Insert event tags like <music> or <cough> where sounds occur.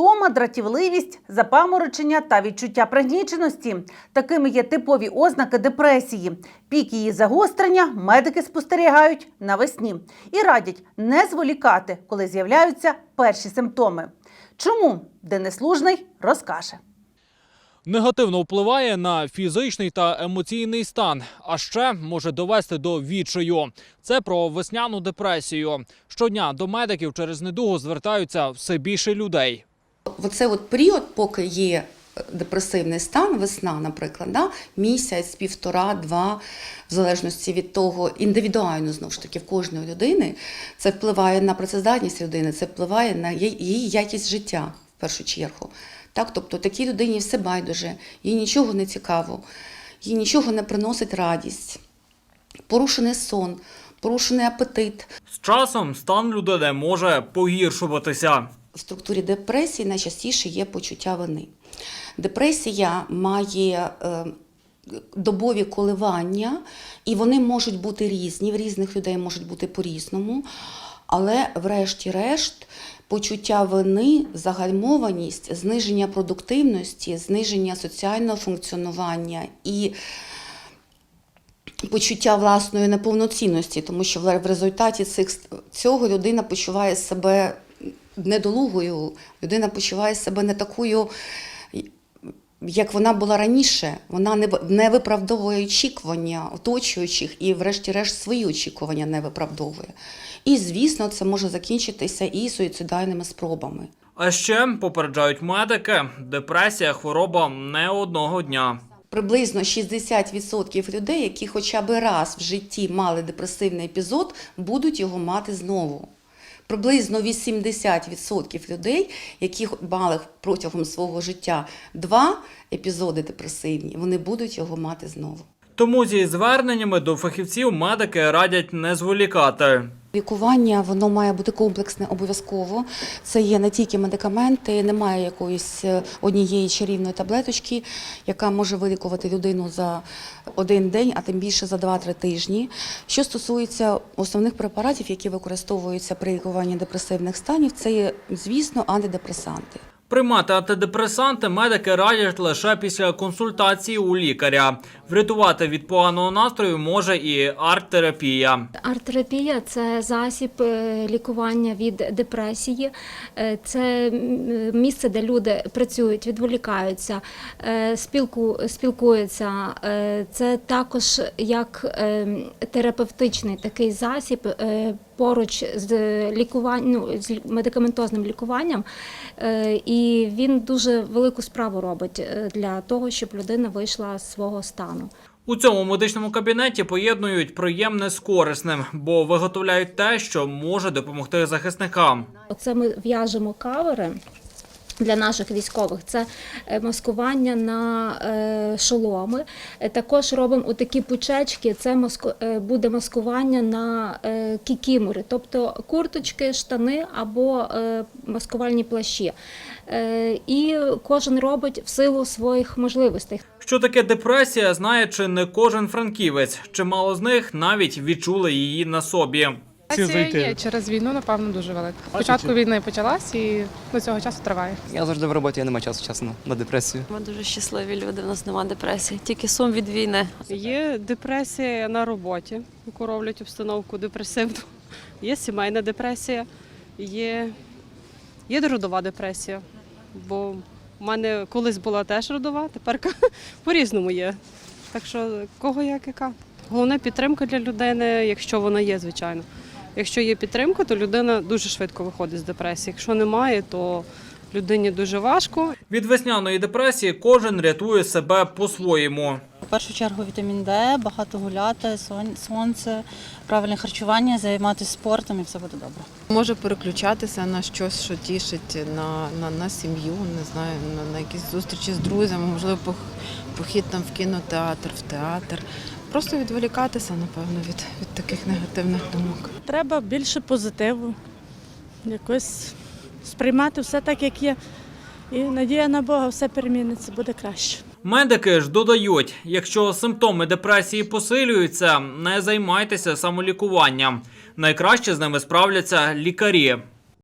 Втома, дратівливість, запаморочення та відчуття пригніченості. Такими є типові ознаки депресії. Пік її загострення медики спостерігають навесні і радять не зволікати, коли з'являються перші симптоми. Чому Денис Лужний розкаже. Негативно впливає на фізичний та емоційний стан, а ще може довести до відчаю. Це про весняну депресію. Щодня до медиків через недугу звертаються все більше людей. Оце от період, поки є е, депресивний стан, весна, наприклад, да, місяць, півтора, два, в залежності від того, індивідуально знову ж таки в кожної людини, це впливає на працездатність людини, це впливає на її- якість життя в першу чергу. Так, тобто такій людині все байдуже, їй нічого не цікаво, їй нічого не приносить радість, порушений сон, порушений апетит, З часом стан людини може погіршуватися. В структурі депресії найчастіше є почуття вини. Депресія має е, добові коливання, і вони можуть бути різні, в різних людей можуть бути по-різному. Але, врешті-решт, почуття вини, загальмованість, зниження продуктивності, зниження соціального функціонування і почуття власної неповноцінності, тому що в результаті цих, цього людина почуває себе недолугою, людина почуває себе не такою, як вона була раніше. Вона не, не виправдовує очікування оточуючих і, врешті-решт, свої очікування не виправдовує. І, звісно, це може закінчитися і суїцидальними спробами. А ще попереджають медики, депресія хвороба не одного дня. Приблизно 60% людей, які хоча б раз в житті мали депресивний епізод, будуть його мати знову. Приблизно 80% людей, які мали протягом свого життя два епізоди депресивні, вони будуть його мати знову. Тому зі зверненнями до фахівців медики радять не зволікати. Лікування воно має бути комплексне обов'язково. Це є не тільки медикаменти, немає якоїсь е, однієї чарівної таблеточки, яка може вилікувати людину за один день, а тим більше за 2-3 тижні. Що стосується основних препаратів, які використовуються при лікуванні депресивних станів, це є, звісно, антидепресанти. Приймати антидепресанти медики радять лише після консультації у лікаря. Врятувати від поганого настрою може і арт-терапія. Арт-терапія це засіб е, лікування від депресії. Е, Це місце, де люди працюють, відволікаються, е, спілку, спілкуються. Це також як е, терапевтичний такий засіб. Поруч з лікуванням, ну, з медикаментозним лікуванням, Е, і він дуже велику справу робить е, для того, щоб людина вийшла з свого стану. У цьому медичному кабінеті поєднують приємне з корисним, бо виготовляють те, що може допомогти захисникам. Оце ми в'яжемо кавери. Для наших військових це е, маскування на е, шоломи. Е, Також робимо отакі пучечки. Це буде маскування на кікімори, тобто курточки, штани або маскувальні плащі. І кожен робить в силу своїх можливостей. Що таке депресія, знає чи не кожен франківець. Чимало з них навіть відчули її на собі. Депресія є через війну, напевно, дуже велика. Спочатку війни почалась і до цього часу триває. Я завжди в роботі, я не маю часу чесно на депресію. Ми дуже щасливі люди, в нас немає депресії, тільки сум від війни. Є депресія на роботі, яку роблять обстановку депресивну. Є сімейна депресія, є, є родова депресія. Бо в мене колись була теж родова, тепер <laughs> по-різному є. Так що кого як яка. Головне підтримка для людини, якщо вона є, звичайно. Якщо є підтримка, то людина дуже швидко виходить з депресії. Якщо немає, то людині дуже важко. Від весняної депресії кожен рятує себе по-своєму. В першу чергу вітамін Д, багато гуляти, сонце, правильне харчування, займатися спортом і все буде добре. Може переключатися на щось, що тішить, на, на, на сім'ю, не знаю, на, на якісь зустрічі з друзями, можливо, похід там в кінотеатр, в театр. Просто відволікатися, напевно, від, від таких негативних думок. Треба більше позитиву, якось сприймати все так, як є. І надія на Бога, все переміниться, буде краще. Медики ж додають, якщо симптоми депресії посилюються, не займайтеся самолікуванням. Найкраще з ними справляться лікарі.